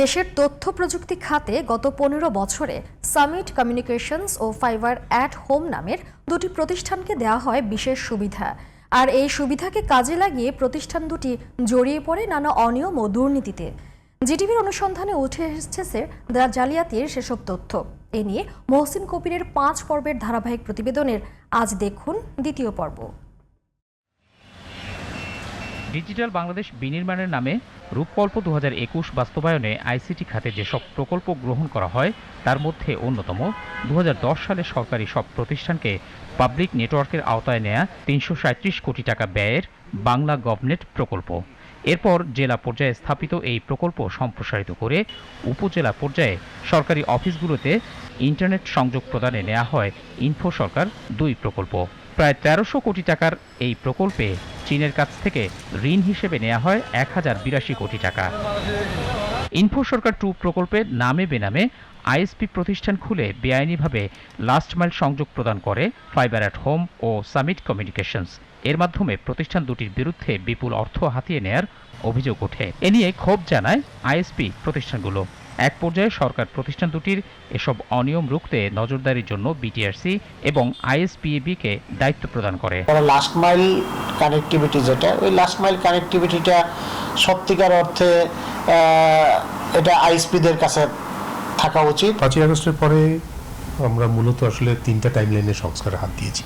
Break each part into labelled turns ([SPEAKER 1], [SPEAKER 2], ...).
[SPEAKER 1] দেশের তথ্য প্রযুক্তি খাতে গত পনেরো বছরে সামিট কমিউনিকেশনস ও ফাইবার অ্যাট হোম নামের দুটি প্রতিষ্ঠানকে দেওয়া হয় বিশেষ সুবিধা। আর এই সুবিধাকে কাজে লাগিয়ে প্রতিষ্ঠান দুটি জড়িয়ে পড়ে নানা অনিয়ম ও দুর্নীতিতে। জিটিভির অনুসন্ধানে উঠে এসেছে দ্য জালিয়াতির সেসব তথ্য। এ নিয়ে মহসিন কবিরের পাঁচ পর্বের ধারাবাহিক প্রতিবেদনের আজ দেখুন দ্বিতীয় পর্ব।
[SPEAKER 2] ডিজিটাল বাংলাদেশ বিনির্মাণের নামে রূপকল্প দু বাস্তবায়নে আইসিটি খাতে যেসব প্রকল্প গ্রহণ করা হয়, তার মধ্যে অন্যতম দু হাজার দশ সালে সরকারি সব প্রতিষ্ঠানকে পাবলিক নেটওয়ার্কের আওতায় নেয়া তিনশো কোটি টাকা ব্যয়ের বাংলা গভনেট প্রকল্প। এরপর জেলা পর্যায়ে স্থাপিত এই প্রকল্প সম্প্রসারিত করে উপজেলা পর্যায়ে সরকারি অফিসগুলোতে ইন্টারনেট সংযোগ প্রদানে নেওয়া হয় ইনফো সরকার দুই প্রকল্প। প্রায় তেরোশো কোটি টাকার এই প্রকল্পে চীনের কাছ থেকে ঋণ হিসেবে নেওয়া হয় এক হাজার বিরাশি কোটি টাকা। ইনফো সরকার টু প্রকল্পের নামে বেনামে আইএসপি প্রতিষ্ঠান খুলে বেআইনিভাবে লাস্ট মাইল সংযোগ প্রদান করে ফাইবার অ্যাট হোম ও সামিট কমিউনিকেশনস এর মাধ্যমে প্রতিষ্ঠান দুটির বিরুদ্ধে বিপুল অর্থ হাতিয়ে নেয়ার অভিযোগ ওঠে। এ নিয়ে ক্ষোভ জানায় আইএসপি প্রতিষ্ঠানগুলো। এক পর্যায়ে সরকার প্রতিষ্ঠান দুটির এসব অনিয়ম রুখতে নজরদারির জন্য বিটিআরসি এবং আইএসপিএবিকে দায়িত্ব প্রদান করে।
[SPEAKER 3] তারা লাস্ট মাইল কানেক্টিভিটি যেটা ওই লাস্ট মাইল কানেক্টিভিটিটা সত্যিকার অর্থে এটা আইএসপিদের কাছে থাকা উচিত।
[SPEAKER 4] পাঁচই আগস্টের পরে আমরা মূলত আসলে তিনটা টাইম লাইনের সংস্কারে হাত দিয়েছি।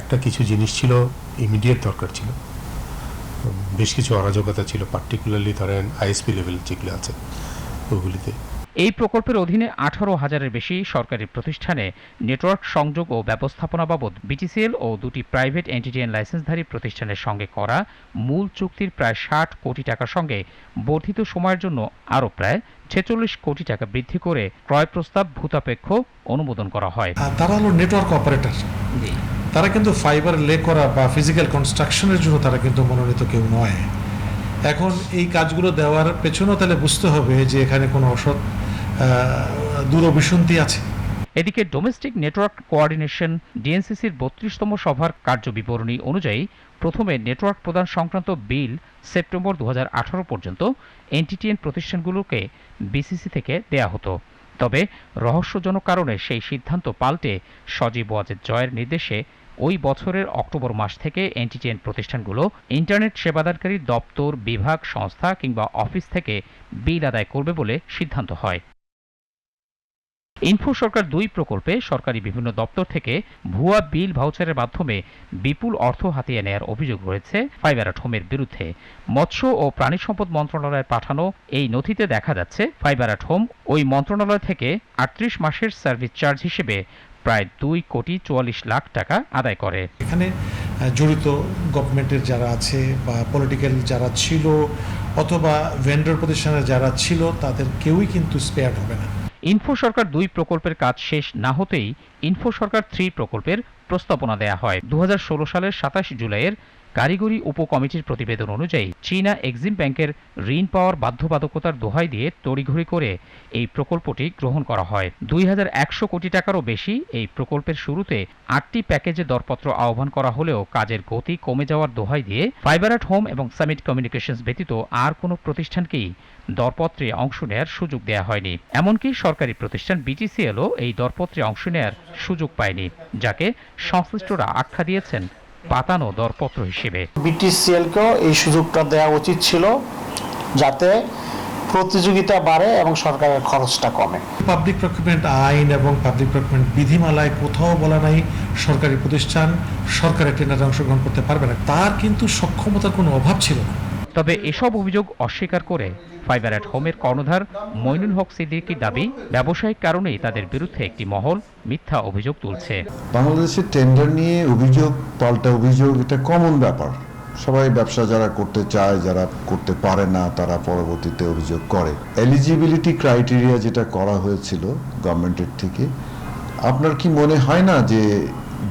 [SPEAKER 4] একটা কিছু জিনিস ছিল ইমিডিয়েট দরকার ছিল। বেশ কিছু অরাজকতা ছিল পার্টিকুলারলি ধরেন আইএসপি লেভেল যেগুলো আছে। ওগুলিতে
[SPEAKER 2] এই প্রকল্পের অধীনে আঠারো হাজারের বেশি সরকারি প্রতিষ্ঠানে নেটওয়ার্ক সংযোগ ও ব্যবস্থাপনা বাবদ বিটিসিএল ও দুটি প্রাইভেট এন্টিটিএন লাইসেন্সধারী প্রতিষ্ঠানের সঙ্গে করা মূল চুক্তির প্রায় ষাট কোটি টাকার সঙ্গে বর্ধিত সময়ের জন্য আরও প্রায় ছেচল্লিশ কোটি টাকা বৃদ্ধি করে ক্রয় প্রস্তাব ভূতাপেক্ষ অনুমোদন করা হয়।
[SPEAKER 5] তারা হলো নেটওয়ার্ক অপারেটর। তারা কিন্তু ফাইবার লে করা বা ফিজিক্যাল কনস্ট্রাকশনের জন্য তারা কিন্তু মনোনীত কেউ নয়। এখন এই কাজগুলো দেওয়ার পেছনেও তাহলে বুঝতে হবে যে এখানে কোনো অসৎ আহ, দূরভিসন্ধি আছে।
[SPEAKER 2] এদিকে ডোমেস্টিক নেটওয়ার্ক কোঅর্ডিনেশন ডিএনসিসির বত্রিশতম সভার কার্যবিবরণী অনুযায়ী প্রথমে নেটওয়ার্ক প্রদান সংক্রান্ত বিল সেপ্টেম্বর দু হাজার আঠারো পর্যন্ত এনটিটিএন প্রতিষ্ঠানগুলোকে বিসিসি থেকে দেয়া হতো। তবে রহস্যজনক কারণে সেই সিদ্ধান্ত পাল্টে সজীব ওয়াজেদ জয়ের নির্দেশে ওই বছরের অক্টোবর মাস থেকে এনটিটিএন প্রতিষ্ঠানগুলো ইন্টারনেট সেবাদানকারী দপ্তর, বিভাগ, সংস্থা কিংবা অফিস থেকে বিল আদায় করবে বলে সিদ্ধান্ত হয়। ইনফো সরকার দুই প্রকল্পে সরকারি বিভিন্ন দপ্তর থেকে ভুয়া বিল ভাউচারের মাধ্যমে বিপুল অর্থ হাতিয়ে নেয়ার অভিযোগ রয়েছে ফাইবার হোমের বিরুদ্ধে। মৎস্য ও প্রাণী সম্পদ মন্ত্রণালয়ে পাঠানো এই নথিতে দেখা যাচ্ছে ফাইবার হোম ওই মন্ত্রণালয় থেকে আটত্রিশ মাসের সার্ভিস চার্জ হিসেবে প্রায় দুই কোটি চুয়াল্লিশ লাখ টাকা আদায় করে।
[SPEAKER 5] এখানে জড়িত গভর্নমেন্টের যারা আছে বা পলিটিক্যাল যারা ছিল অথবা ভেন্ডর প্রতিষ্ঠানের যারা ছিল তাদের কেউই কিন্তু স্পেয়ার হবে না।
[SPEAKER 2] ইনফো সরকার দুই প্রকল্পের কাজ শেষ না হতেই ইনফো সরকার থ্রি প্রকল্পের প্রস্তাবনা দেয়া হয়। দু হাজার ষোলো সালের সাতাশ জুলাইয়ের কারিগরি উপকমিটির প্রতিবেদন অনুযায়ী, চীনা এক্সিম ব্যাংকের ঋণ পাওয়ার বাধ্যবাধকতার দোহাই দিয়ে তড়িঘড়ি করে এই প্রকল্পটি গ্রহণ করা হয়। দুই হাজার একশো কোটি টাকারও বেশি এই প্রকল্পের শুরুতে আটটি প্যাকেজে দরপত্র আহ্বান করা হলেও কাজের গতি কমে যাওয়ার দোহাই দিয়ে ফাইবার অ্যাট হোম এবং সামিট কমিউনিকেশনস ব্যতীত আর কোনো প্রতিষ্ঠানকেই দরপত্রে অংশ নেয়ার সুযোগ দেওয়া হয়নি। এমনকি সরকারি প্রতিষ্ঠান বিটিসিএলও এই দরপত্রে অংশ নেয়ার সুযোগ পায়নি, যাকে সংশ্লিষ্টরা আখ্যা দিয়েছেন পাতানো দরপত্র হিসেবে।
[SPEAKER 3] বিটিসিএলকেও এই সুযোগটা দেওয়া উচিত ছিল যাতে প্রতিযোগিতা বাড়ে এবং সরকারের খরচটা কমে।
[SPEAKER 5] পাবলিক প্রকিউরমেন্ট আইন এবং পাবলিক প্রকিউরমেন্ট বিধিমালায় কোথাও বলা নাই সরকারি প্রতিষ্ঠান সরকারের টেন্ডারে অংশগ্রহণ করতে পারবে না। তার কিন্তু সক্ষমতার কোনো অভাব ছিল না।
[SPEAKER 2] তবে এসব অভিযোগ অস্বীকার করে ফাইবার অ্যাট হোমের কর্ণধার মইনুল হক সিদ্দিকির দাবি ব্যবসায়িক কারণেই তাদের বিরুদ্ধে একটি মহল মিথ্যা অভিযোগ তুলছে।
[SPEAKER 6] বাংলাদেশের টেন্ডার নিয়ে অভিযোগ পাল্টা অভিযোগ এটা কমন ব্যাপার। সবাই ব্যবসা যারা করতে চায় যারা করতে পারে না তারা পরবর্তীতে অভিযোগ করে। এলিজিবিলিটি ক্রাইটেরিয়া যেটা করা হয়েছিল গভর্নমেন্টের থেকে আপনার কি মনে হয় না যে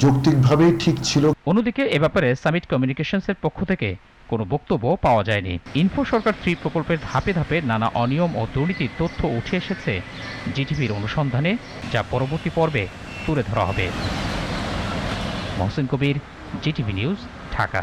[SPEAKER 6] যৌক্তিকভাবেই ঠিক ছিল?
[SPEAKER 2] অন্যদিকে এ ব্যাপারে সামিট কমিউনিকেশনসের পক্ষ থেকে কোনো বক্তব্য পাওয়া যায়নি। ইনফো সরকার থ্রি প্রকল্পের ধাপে ধাপে নানা অনিয়ম ও দুর্নীতির তথ্য উঠে এসেছে জিটিভির অনুসন্ধানে, যা পরবর্তী পর্বে তুলে ধরা হবে। Mohsin Kabir, GTV news, Dhaka.